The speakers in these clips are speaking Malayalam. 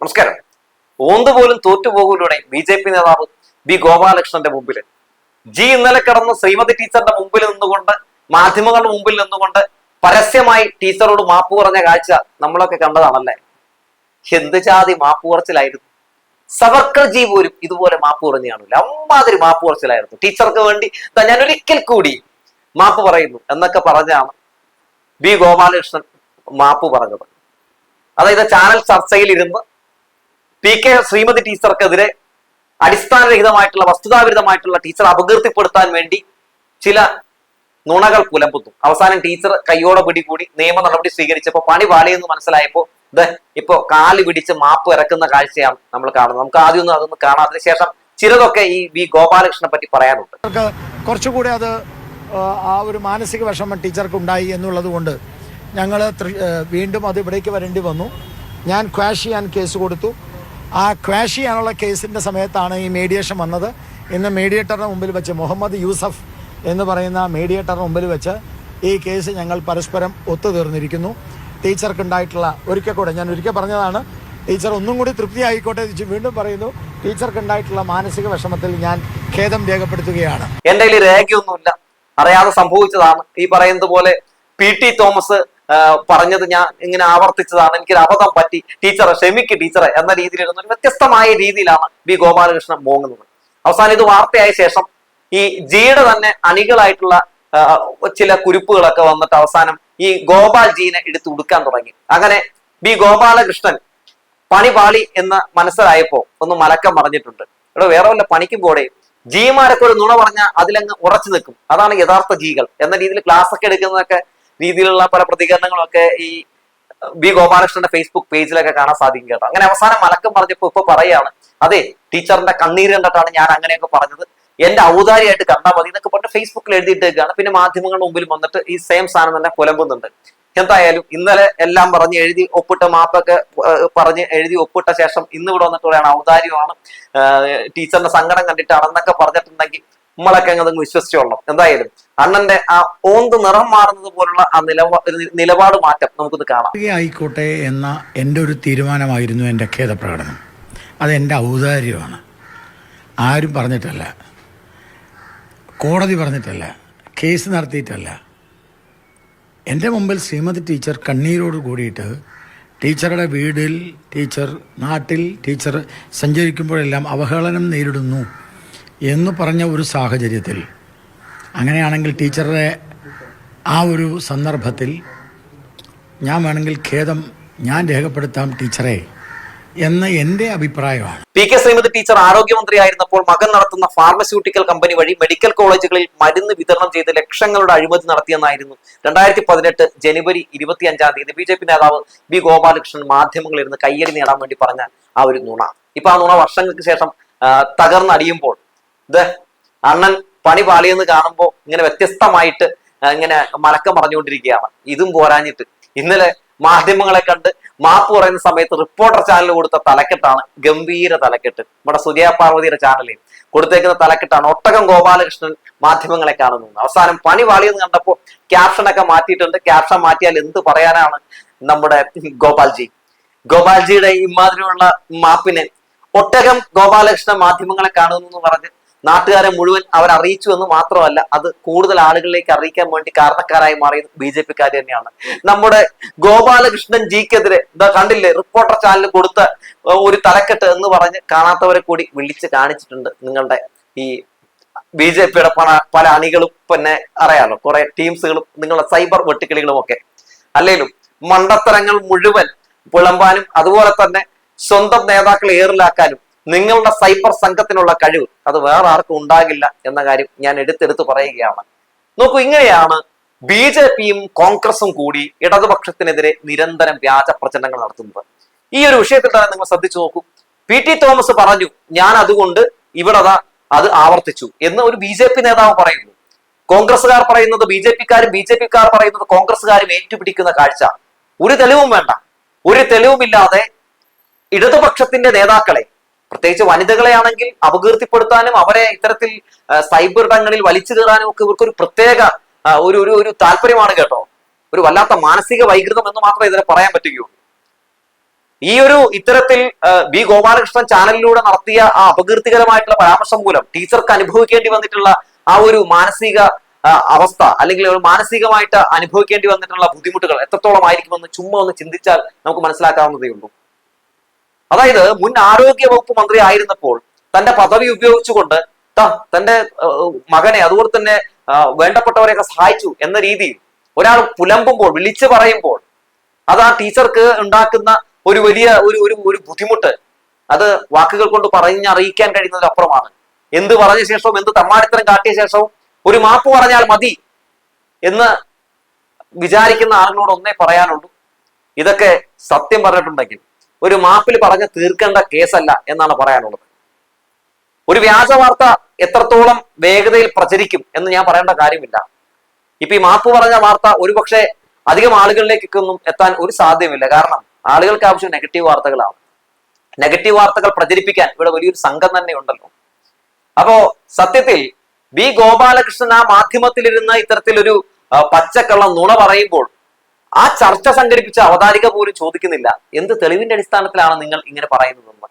നമസ്കാരം. ഓന്ത് പോലും തോറ്റുപോകൂലൂടെ ബി ജെ പി നേതാവ് ബി ഗോപാലകൃഷ്ണന്റെ മുമ്പിൽ. ജി ഇന്നലെ കിടന്ന് ശ്രീമതി ടീച്ചറിന്റെ മുമ്പിൽ നിന്നുകൊണ്ട് മാധ്യമങ്ങളുടെ മുമ്പിൽ നിന്നുകൊണ്ട് പരസ്യമായി ടീച്ചറോട് മാപ്പ് കുറഞ്ഞ കാഴ്ച നമ്മളൊക്കെ കണ്ടതാണല്ലേ? എന്ത് ജാതി മാപ്പ് കുറച്ചിലായിരുന്നു? സവർക്കർ ജി പോലും ഇതുപോലെ മാപ്പ് പറഞ്ഞു അമ്മാതിരി മാപ്പ് കുറച്ചിലായിരുന്നു. ടീച്ചർക്ക് വേണ്ടി ഞാൻ ഒരിക്കൽ കൂടി മാപ്പ് പറയുന്നു എന്നൊക്കെ പറഞ്ഞാണ് ബി ഗോപാലകൃഷ്ണൻ മാപ്പ് പറഞ്ഞത്. അതായത് ചാനൽ ചർച്ചയിൽ ഇരുന്ന് പി കെ ശ്രീമതി ടീച്ചർക്കെതിരെ അടിസ്ഥാനരഹിതമായിട്ടുള്ള വസ്തുതാവിരുദ്ധമായിട്ടുള്ള ടീച്ചർ അപകീർത്തിപ്പെടുത്താൻ വേണ്ടി ചില നുണകൾ പുലമ്പുന്നു അവസാനം ടീച്ചർ കയ്യോടെ പിടികൂടി നിയമ നടപടി സ്വീകരിച്ചപ്പോൾ പണി പാളിയെന്ന് മനസ്സിലായപ്പോൾ ഇത് ഇപ്പോ കാൽ പിടിച്ച് മാപ്പ് ഇറക്കുന്ന കാഴ്ചയാണ് നമ്മൾ കാണുന്നത്. നമുക്ക് ആദ്യം ഒന്നും അതൊന്ന് കാണാം. അതിനുശേഷം ചിലതൊക്കെ ഈ വി ഗോപാലകൃഷ്ണനെ പറ്റി പറയാനുണ്ട്. കുറച്ചുകൂടി അത് ആ ഒരു മാനസിക വിഷമം ടീച്ചർക്ക് ഉണ്ടായി എന്നുള്ളത് കൊണ്ട് ഞങ്ങൾ വീണ്ടും അത് ഇവിടേക്ക് വരേണ്ടി വന്നു. ഞാൻ ക്വാഷ് ചെയ്യാൻ കേസ് കൊടുത്തു. ആ ക്വാഷ് ചെയ്യാനുള്ള കേസിന്റെ സമയത്താണ് ഈ മീഡിയേഷൻ വന്നത്. ഇന്ന് മീഡിയേറ്ററുടെ മുമ്പിൽ വെച്ച് മുഹമ്മദ് യൂസഫ് എന്ന് പറയുന്ന മീഡിയേറ്ററുടെ മുമ്പിൽ വെച്ച് ഈ കേസ് ഞങ്ങൾ പരസ്പരം ഒത്തുതീർന്നിരിക്കുന്നു. ടീച്ചർക്കുണ്ടായിട്ടുള്ള ഒരിക്കൽ കൂടെ ഞാൻ ഒരിക്കൽ പറഞ്ഞതാണ് ടീച്ചർ ഒന്നും കൂടി തൃപ്തി ആയിക്കോട്ടെ എന്ന് വീണ്ടും പറയുന്നു ടീച്ചർക്ക് ഉണ്ടായിട്ടുള്ള മാനസിക വിഷമത്തിൽ ഞാൻ ഖേദം രേഖപ്പെടുത്തുകയാണ്. എന്റെ കയ്യിൽ രേഖയൊന്നുമില്ല. അറിയാതെ സംഭവിച്ചതാണ്. ഈ പറയുന്നത് പോലെ പി ടി തോമസ് പറഞ്ഞത് ഞാൻ ഇങ്ങനെ ആവർത്തിച്ചതാണ്. എനിക്കൊരു അബദ്ധം പറ്റി. ടീച്ചറെ ക്ഷമിക്ക് ടീച്ചറെ എന്ന രീതിയിലിരുന്ന ഒരു വ്യത്യസ്തമായ രീതിയിലാണ് ബി ഗോപാലകൃഷ്ണൻ മോങ്ങുന്നത്. അവസാനം ഇത് വാർത്തയായ ശേഷം ഈ ജിയുടെ തന്നെ അണികളായിട്ടുള്ള ചില കുരിപ്പുകളൊക്കെ വന്നിട്ട് അവസാനം ഈ ഗോപാൽ ജീനെ എടുത്ത് ഉടുക്കാൻ തുടങ്ങി. അങ്ങനെ ബി ഗോപാലകൃഷ്ണൻ പണി പാളി എന്ന് മനസ്സിലായപ്പോ ഒന്ന് മലക്കം പറഞ്ഞിട്ടുണ്ട് ഇവിടെ വേറെ വല്ല പണിക്കും പോടെ. ജീമാരൊക്കെ ഒരു നുണ പറഞ്ഞാൽ അതിലങ്ങ് ഉറച്ചു നിൽക്കും. അതാണ് യഥാർത്ഥ ജീകൾ എന്ന രീതിയിൽ ക്ലാസ് ഒക്കെ എടുക്കുന്നതൊക്കെ രീതിയിലുള്ള പല പ്രതികരണങ്ങളും ഒക്കെ ഈ ബി ഗോപാലകൃഷ്ണന്റെ ഫേസ്ബുക്ക് പേജിലൊക്കെ കാണാൻ സാധിക്കും കേട്ടോ. അങ്ങനെ അവസാനം മലക്കം പറഞ്ഞപ്പോ ഇപ്പൊ പറയാണ് അതെ ടീച്ചറിന്റെ കണ്ണീര് കണ്ടിട്ടാണ് ഞാൻ അങ്ങനെയൊക്കെ പറഞ്ഞത്. എന്റെ ഔദാരിയായിട്ട് കണ്ടാൽ മതി എന്നൊക്കെ പറഞ്ഞിട്ട് ഫേസ്ബുക്കിൽ എഴുതിയിട്ടേക്കാണ്. പിന്നെ മാധ്യമങ്ങളുടെ മുമ്പിൽ വന്നിട്ട് ഈ സെയിം സാധനം തന്നെ പുലമ്പുന്നുണ്ട്. എന്തായാലും ഇന്നലെ എല്ലാം പറഞ്ഞ് എഴുതി ഒപ്പിട്ട മാപ്പൊക്കെ പറഞ്ഞ് എഴുതി ഒപ്പിട്ട ശേഷം ഇന്ന് ഇവിടെ വന്നിട്ട് പറയാണ് ഔദാര്യമാണ് ടീച്ചറിന്റെ സങ്കടം കണ്ടിട്ടാണെന്നൊക്കെ പറഞ്ഞിട്ടുണ്ടെങ്കിൽ നമ്മളൊക്കെ അങ്ങ് വിശ്വസിച്ചോളണം എന്തായാലും അണ്ണന്റെ ആ ഓന്ത് നിറം മാറുന്നത് പോലുള്ള ആ നിലപാട് മാറ്റം നമുക്കിത് കാണാം. ആയിക്കോട്ടെ എന്ന എന്റെ ഒരു തീരുമാനമായിരുന്നു എന്റെ ഖേദപ്രകടനം. എന്റെ ഔദാര്യമാണ്. ആരും പറഞ്ഞിട്ടല്ല. കോടതി പറഞ്ഞിട്ടല്ല. കേസ് നടത്തിയിട്ടല്ല. എന്റെ മുമ്പിൽ ശ്രീമതി ടീച്ചർ കണ്ണീരോട് കൂടിയിട്ട് ടീച്ചറുടെ വീടിൽ ടീച്ചർ നാട്ടിൽ ടീച്ചർ സഞ്ചരിക്കുമ്പോഴെല്ലാം അവഹേളനം നേരിടുന്നു. എന്ന് പറഞ്ഞ ഒരു സാഹചര്യത്തിൽ അങ്ങനെയാണെങ്കിൽ ടീച്ചറുടെ ആ ഒരു സന്ദർഭത്തിൽ ഞാൻ വേണമെങ്കിൽ ഖേദം ഞാൻ രേഖപ്പെടുത്താം ടീച്ചറെ എന്ന എന്റെ അഭിപ്രായമാണ്. പി കെ ശ്രീമതി ടീച്ചർ ആരോഗ്യമന്ത്രിയായിരുന്നപ്പോൾ മകൻ നടത്തുന്ന ഫാർമസ്യൂട്ടിക്കൽ കമ്പനി വഴി മെഡിക്കൽ കോളേജുകളിൽ മരുന്ന് വിതരണം ചെയ്ത് ലക്ഷങ്ങളുടെ അഴിമതി നടത്തിയെന്നായിരുന്നു. രണ്ടായിരത്തി പതിനെട്ട് ജനുവരി ഇരുപത്തി അഞ്ചാം തീയതി ബി ജെ പി നേതാവ് ബി ഗോപാലകൃഷ്ണൻ മാധ്യമങ്ങളിൽ ഇരുന്ന് കയ്യടി നേടാൻ വേണ്ടി പറഞ്ഞ ആ ഒരു നുണ. ഇപ്പൊ ആ നുണ വർഷങ്ങൾക്ക് ശേഷം തകർന്നടിയുമ്പോൾ ഇത് അണ്ണൻ പണി പാളിയെന്ന് കാണുമ്പോൾ ഇങ്ങനെ വ്യത്യസ്തമായിട്ട് ഇങ്ങനെ മലക്കം പറഞ്ഞുകൊണ്ടിരിക്കുകയാണ് ഇതും പോരാഞ്ഞിട്ട്. ഇന്നലെ മാധ്യമങ്ങളെ കണ്ട് മാപ്പ് പറയുന്ന സമയത്ത് റിപ്പോർട്ടർ ചാനൽ കൊടുത്ത തലക്കെട്ടാണ് ഗംഭീര തലക്കെട്ട്. നമ്മുടെ സുജയ പാർവതിയുടെ ചാനലിൽ കൊടുത്തേക്കുന്ന തലക്കെട്ടാണ് ഒട്ടകം ഗോപാലകൃഷ്ണൻ മാധ്യമങ്ങളെ കാണുന്നു അവസാനം പണി വാളിയെന്ന് കണ്ടപ്പോൾ ക്യാപ്ഷനൊക്കെ മാറ്റിയിട്ടുണ്ട്. ക്യാപ്ഷൻ മാറ്റിയാൽ എന്ത് പറയാനാണ് നമ്മുടെ ഗോപാൽജി? ഗോപാൽജിയുടെ ഇമാതിരിയുള്ള മാപ്പിനെ ഒട്ടകം ഗോപാലകൃഷ്ണൻ മാധ്യമങ്ങളെ കാണുന്നു എന്ന് പറഞ്ഞ് നാട്ടുകാരെ മുഴുവൻ അവർ അറിയിച്ചു എന്ന് മാത്രമല്ല അത് കൂടുതൽ ആളുകളിലേക്ക് അറിയിക്കാൻ വേണ്ടി കാരണക്കാരായി മാറിയത് ബി ജെ പിക്കാർ തന്നെയാണ്. നമ്മുടെ ഗോപാലകൃഷ്ണൻ ജിക്കെതിരെ എന്താ കണ്ടില്ലേ റിപ്പോർട്ടർ ചാനൽ കൊടുത്ത ഒരു തലക്കെട്ട് എന്ന് പറഞ്ഞ് കാണാത്തവരെ കൂടി വിളിച്ച് കാണിച്ചിട്ടുണ്ട് നിങ്ങളുടെ ഈ ബി ജെ പിയുടെ പണ പല അണികളും പിന്നെ അറിയാലോ കുറെ ടീംസുകളും നിങ്ങളുടെ സൈബർ വെട്ടുക്കിളികളും ഒക്കെ അല്ലെങ്കിലും മണ്ടത്തരങ്ങൾ മുഴുവൻ പുളമ്പാനും അതുപോലെ തന്നെ സ്വന്തം നേതാക്കളെ ഏറിലാക്കാനും നിങ്ങളുടെ സൈബർ സംഘത്തിനുള്ള കഴിവ് അത് വേറെ ആർക്കും ഉണ്ടാകില്ല എന്ന കാര്യം ഞാൻ എടുത്തെടുത്ത് പറയുകയാണ്. നോക്കൂ ഇങ്ങനെയാണ് ബി ജെ പിയും കോൺഗ്രസും കൂടി ഇടതുപക്ഷത്തിനെതിരെ നിരന്തരം വ്യാജ പ്രചരണങ്ങൾ നടത്തുന്നത്. ഈ ഒരു വിഷയത്തിൽ തന്നെ നിങ്ങൾ ശ്രദ്ധിച്ചു നോക്കൂ. പി ടി തോമസ് പറഞ്ഞു ഞാൻ അതുകൊണ്ട് ഇവിടെ അത് ആവർത്തിച്ചു എന്ന് ഒരു ബി ജെ പി നേതാവ് പറയുന്നു. കോൺഗ്രസ്സുകാർ പറയുന്നത് ബി ജെ പിക്കാരും ബി ജെ പിക്കാർ പറയുന്നത് കോൺഗ്രസ്സുകാരും ഏറ്റുപിടിക്കുന്ന കാഴ്ച. ഒരു തെളിവും വേണ്ട. ഒരു തെളിവുമില്ലാതെ ഇടതുപക്ഷത്തിന്റെ നേതാക്കളെ പ്രത്യേകിച്ച് വനിതകളെ ആണെങ്കിൽ അപകീർത്തിപ്പെടുത്താനും അവരെ ഇത്തരത്തിൽ സൈബർ ഇടങ്ങളിൽ വലിച്ചു കയറാനും ഒക്കെ ഇവർക്ക് ഒരു പ്രത്യേക ഒരു ഒരു ഒരു താല്പര്യമാണ് കേട്ടോ. ഒരു വല്ലാത്ത മാനസിക വൈകൃതം എന്ന് മാത്രമേ ഇതിനെ പറയാൻ പറ്റുകയുള്ളൂ. ഈ ഒരു ഇത്തരത്തിൽ ബി ഗോപാലകൃഷ്ണൻ ചാനലിലൂടെ നടത്തിയ ആ അപകീർത്തികരമായിട്ടുള്ള പരാമർശം മൂലം ടീച്ചർക്ക് അനുഭവിക്കേണ്ടി വന്നിട്ടുള്ള ആ ഒരു മാനസിക അവസ്ഥ അല്ലെങ്കിൽ ഒരു മാനസികമായിട്ട് അനുഭവിക്കേണ്ടി വന്നിട്ടുള്ള ബുദ്ധിമുട്ടുകൾ എത്രത്തോളം ആയിരിക്കുമെന്ന് ചുമ്മാ ഒന്ന് ചിന്തിച്ചാൽ നമുക്ക് മനസ്സിലാക്കാവുന്നതേ ഉള്ളൂ അതായത് മുൻ ആരോഗ്യ വകുപ്പ് മന്ത്രി ആയിരുന്നപ്പോൾ തന്റെ പദവി ഉപയോഗിച്ചുകൊണ്ട് തന്റെ മകനെ അതുപോലെ തന്നെ വേണ്ടപ്പെട്ടവരെയൊക്കെ സഹായിച്ചു എന്ന രീതിയിൽ ഒരാൾ പുലമ്പുമ്പോൾ വിളിച്ചു പറയുമ്പോൾ അത് ആ ടീച്ചർക്ക് ഉണ്ടാക്കുന്ന ഒരു വലിയ ഒരു ഒരു ഒരു ബുദ്ധിമുട്ട് അത് വാക്കുകൾ കൊണ്ട് പറഞ്ഞറിയിക്കാൻ കഴിയുന്നതിനപ്പുറമാണ് എന്ത് പറഞ്ഞ ശേഷവും എന്ത് തമ്മാടിത്തരം കാട്ടിയ ശേഷവും ഒരു മാപ്പ് പറഞ്ഞാൽ മതി എന്ന് വിചാരിക്കുന്ന ആളുകളോട് ഒന്നേ പറയാനുള്ളൂ. ഇതൊക്കെ സത്യം പറഞ്ഞിട്ടുണ്ടെങ്കിൽ ഒരു മാപ്പിൽ പറഞ്ഞ് തീർക്കേണ്ട കേസല്ല എന്നാണ് പറയാനുള്ളത്. ഒരു വ്യാജ വാർത്ത എത്രത്തോളം വേഗതയിൽ പ്രചരിക്കും എന്ന് ഞാൻ പറയേണ്ട കാര്യമില്ല. ഇപ്പൊ ഈ മാപ്പ് പറഞ്ഞ വാർത്ത ഒരുപക്ഷെ അധികം ആളുകളിലേക്കൊന്നും എത്താൻ ഒരു സാധ്യമില്ല കാരണം ആളുകൾക്ക് ആവശ്യം നെഗറ്റീവ് വാർത്തകളാണ്. നെഗറ്റീവ് വാർത്തകൾ പ്രചരിപ്പിക്കാൻ ഇവിടെ വലിയൊരു സംഘം തന്നെ ഉണ്ടല്ലോ. അപ്പോ സത്യത്തിൽ വി ഗോപാലകൃഷ്ണൻ ആ മാധ്യമത്തിലിരുന്ന് ഇത്തരത്തിലൊരു പച്ചക്കള്ള നുണ പറയുമ്പോൾ ആ ചർച്ച സംഘടിപ്പിച്ച അവതാരിക പോലും ചോദിക്കുന്നില്ല. എന്ത് തെളിവിന്റെ അടിസ്ഥാനത്തിലാണ് നിങ്ങൾ ഇങ്ങനെ പറയുന്നതെന്ന്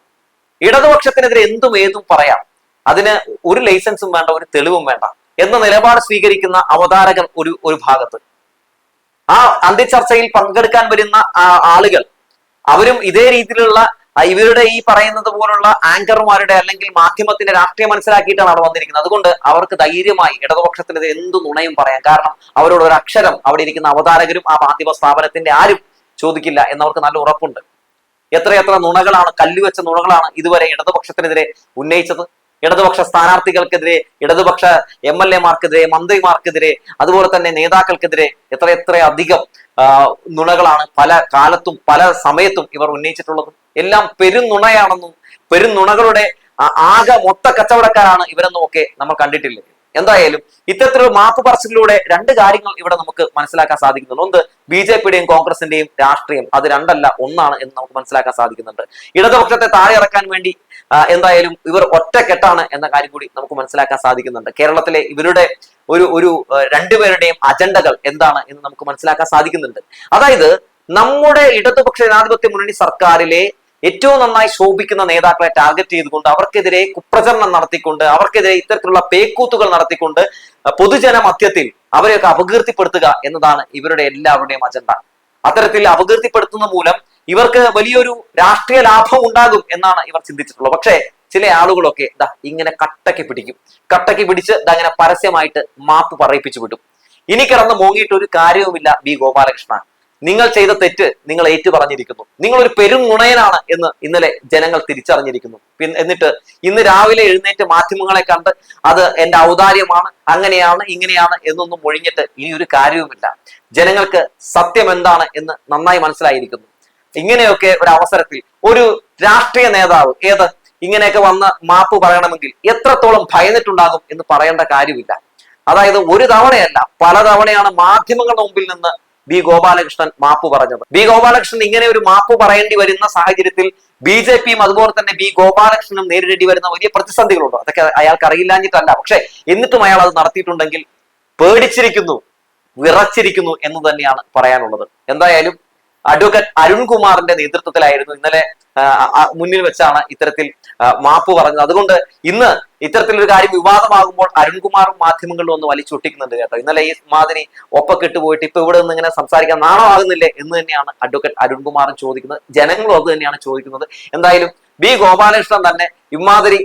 ഇടതുപക്ഷത്തിനെതിരെ എന്തും ഏതും പറയാം. അതിന് ഒരു ലൈസൻസും വേണ്ട ഒരു തെളിവും വേണ്ട എന്ന നിലപാട് സ്വീകരിക്കുന്ന അവതാരകർ ഒരു ഒരു ഭാഗത്ത്. ആ അന്ത്യചർച്ചയിൽ പങ്കെടുക്കാൻ വരുന്ന ആളുകൾ അവരും ഇതേ രീതിയിലുള്ള ഇവരുടെ ഈ പറയുന്നത് പോലുള്ള ആങ്കർമാരുടെ അല്ലെങ്കിൽ മാധ്യമത്തിന്റെ രാഷ്ട്രീയം മനസ്സിലാക്കിയിട്ടാണ് അവിടെ വന്നിരിക്കുന്നത്. അതുകൊണ്ട് അവർക്ക് ധൈര്യമായി ഇടതുപക്ഷത്തിനെതിരെ എന്ത് നുണയും പറയാം. കാരണം അവരോട് ഒരു അക്ഷരം അവിടെ ഇരിക്കുന്ന അവതാരകരും ആ മാധ്യമ സ്ഥാപനത്തിന്റെ ആരും ചോദിക്കില്ല എന്നവർക്ക് നല്ല ഉറപ്പുണ്ട്. എത്രയെത്ര നുണകളാണ് കല്ലുവെച്ച നുണകളാണ് ഇതുവരെ ഇടതുപക്ഷത്തിനെതിരെ ഉന്നയിച്ചത്. ഇടതുപക്ഷ സ്ഥാനാർത്ഥികൾക്കെതിരെ ഇടതുപക്ഷ എം എൽ എമാർക്കെതിരെ മന്ത്രിമാർക്കെതിരെ അതുപോലെ തന്നെ നേതാക്കൾക്കെതിരെ എത്ര എത്ര അധികം നുണകളാണ് പല കാലത്തും പല സമയത്തും ഇവർ ഉന്നയിച്ചിട്ടുള്ളത്. എല്ലാം പെരുന്നുണയാണെന്നും പെരുന്നുണകളുടെ ആകെ മൊത്ത കച്ചവടക്കാരാണ് ഇവരെന്നും ഒക്കെ നമ്മൾ കണ്ടിട്ടില്ലേ? എന്തായാലും ഇത്തരത്തിലൊരു മാപ്പ് പറച്ചിലൂടെ രണ്ട് കാര്യങ്ങൾ ഇവിടെ നമുക്ക് മനസ്സിലാക്കാൻ സാധിക്കുന്നുണ്ട്. ഒന്ന് ബി ജെ പിയുടെയും കോൺഗ്രസിന്റെയും രാഷ്ട്രീയം അത് രണ്ടല്ല ഒന്നാണ് എന്ന് നമുക്ക് മനസ്സിലാക്കാൻ സാധിക്കുന്നുണ്ട്. ഇടതുപക്ഷത്തെ താഴെ ഇറക്കാൻ വേണ്ടി എന്തായാലും ഇവർ ഒറ്റക്കെട്ടാണ് എന്ന കാര്യം കൂടി നമുക്ക് മനസ്സിലാക്കാൻ സാധിക്കുന്നുണ്ട്. കേരളത്തിലെ ഇവരുടെ ഒരു ഒരു രണ്ടുപേരുടെയും അജണ്ടകൾ എന്താണ് എന്ന് നമുക്ക് മനസ്സിലാക്കാൻ സാധിക്കുന്നുണ്ട്. അതായത് നമ്മുടെ ഇടതുപക്ഷ ജനാധിപത്യ മുന്നണി സർക്കാരിലെ ഏറ്റവും നന്നായി ശോഭിക്കുന്ന നേതാക്കളെ ടാർഗറ്റ് ചെയ്തുകൊണ്ട് അവർക്കെതിരെ കുപ്രചരണം നടത്തിക്കൊണ്ട് അവർക്കെതിരെ ഇത്തരത്തിലുള്ള പേക്കൂത്തുകൾ നടത്തിക്കൊണ്ട് പൊതുജന മധ്യത്തിൽ അവരെയൊക്കെ അപകീർത്തിപ്പെടുത്തുക എന്നതാണ് ഇവരുടെ എല്ലാവരുടെയും അജണ്ട അത്തരത്തിൽ അപകീർത്തിപ്പെടുത്തുന്ന മൂലം ഇവർക്ക് വലിയൊരു രാഷ്ട്രീയ ലാഭം ഉണ്ടാകും എന്നാണ് ഇവർ ചിന്തിച്ചിട്ടുള്ളത്. പക്ഷേ ചില ആളുകളൊക്കെ ദാ ഇങ്ങനെ കട്ടക്ക് പിടിക്കും. കട്ടക്ക് പിടിച്ച് ദാ ഇങ്ങനെ പരസ്യമായിട്ട് മാപ്പ് പറയിപ്പിച്ചു വിടും. ഇനി കിടന്ന് മോങ്ങിയിട്ട് ഒരു കാര്യവുമില്ല ബി ഗോപാലകൃഷ്ണ. നിങ്ങൾ ചെയ്ത തെറ്റ് നിങ്ങൾ ഏറ്റു പറഞ്ഞിരിക്കുന്നു നിങ്ങൾ ഒരു പെരും നുണയനാണ് എന്ന് ഇന്നലെ ജനങ്ങൾ തിരിച്ചറിഞ്ഞിരിക്കുന്നു. എന്നിട്ട് ഇന്ന് രാവിലെ എഴുന്നേറ്റ് മാധ്യമങ്ങളെ കണ്ട് അത് എന്റെ ഔദാര്യമാണ് അങ്ങനെയാണ് ഇങ്ങനെയാണ് എന്നൊന്നും ഒഴിഞ്ഞിട്ട് ഇനി ഒരു കാര്യവുമില്ല. ജനങ്ങൾക്ക് സത്യം എന്താണ് എന്ന് നന്നായി മനസ്സിലായിരിക്കുന്നു. ഇങ്ങനെയൊക്കെ ഒരു അവസരത്തിൽ ഒരു രാഷ്ട്രീയ നേതാവ് ഏത് ഇങ്ങനെയൊക്കെ വന്ന് മാപ്പ് പറയണമെങ്കിൽ എത്രത്തോളം ഭയന്നിട്ടുണ്ടാകും എന്ന് പറയേണ്ട കാര്യമില്ല. അതായത് ഒരു തവണയല്ല പല തവണയാണ് മാധ്യമങ്ങളുടെ മുമ്പിൽ നിന്ന് ബി ഗോപാലകൃഷ്ണൻ മാപ്പ് പറഞ്ഞത്. ബി ഗോപാലകൃഷ്ണൻ ഇങ്ങനെ ഒരു മാപ്പ് പറയേണ്ടി വരുന്ന സാഹചര്യത്തിൽ ബി ജെ പിയും അതുപോലെ തന്നെ ബി ഗോപാലകൃഷ്ണനും നേരിടേണ്ടി വരുന്ന വലിയ പ്രതിസന്ധികളുണ്ട്. അതൊക്കെ അയാൾക്ക് അറിയില്ലാഞ്ഞിട്ടല്ല. പക്ഷെ എന്നിട്ടും അയാൾ അത് നടത്തിയിട്ടുണ്ടെങ്കിൽ പേടിച്ചിരിക്കുന്നു വിറച്ചിരിക്കുന്നു എന്ന് തന്നെയാണ് പറയാനുള്ളത്. എന്തായാലും അഡ്വക്കേറ്റ് അരുൺകുമാറിന്റെ നേതൃത്വത്തിലായിരുന്നു ഇന്നലെ മുന്നിൽ വെച്ചാണ് ഇത്തരത്തിൽ മാപ്പ് പറഞ്ഞത്. അതുകൊണ്ട് ഇന്ന് ഇത്തരത്തിലൊരു കാര്യം വിവാദമാകുമ്പോൾ അരുൺകുമാർ മാധ്യമങ്ങളിൽ ഒന്ന് വലിച്ചൊട്ടിക്കുന്നുണ്ട് കേട്ടോ. ഇന്നലെ ഈ മാതിരി ഒപ്പക്കെട്ട് പോയിട്ട് ഇപ്പൊ ഇവിടെ നിന്ന് ഇങ്ങനെ സംസാരിക്കാൻ നാണമാകുന്നില്ലേ എന്ന് തന്നെയാണ് അഡ്വക്കേറ്റ് അരുൺകുമാറും ചോദിക്കുന്നത്. ജനങ്ങളും അത് തന്നെയാണ് ചോദിക്കുന്നത്. എന്തായാലും ബി ഗോപാലകൃഷ്ണൻ തന്നെ ഇമാതിരി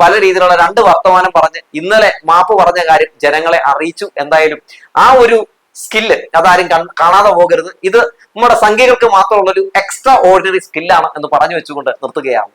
പല രീതിയിലുള്ള രണ്ട് വർത്തമാനം പറഞ്ഞ് ഇന്നലെ മാപ്പ് പറഞ്ഞ കാര്യം ജനങ്ങളെ അറിയിച്ചു. എന്തായാലും ആ ഒരു സ്കില്ല് അതാരും കാണാതെ പോകരുത്. ഇത് നമ്മുടെ സംഖ്യകൾക്ക് മാത്രമുള്ളൊരു എക്സ്ട്രാ ഓർഡിനറി സ്കില്ലാണ് എന്ന് പറഞ്ഞു വെച്ചുകൊണ്ട് നിർത്തുകയാണ്.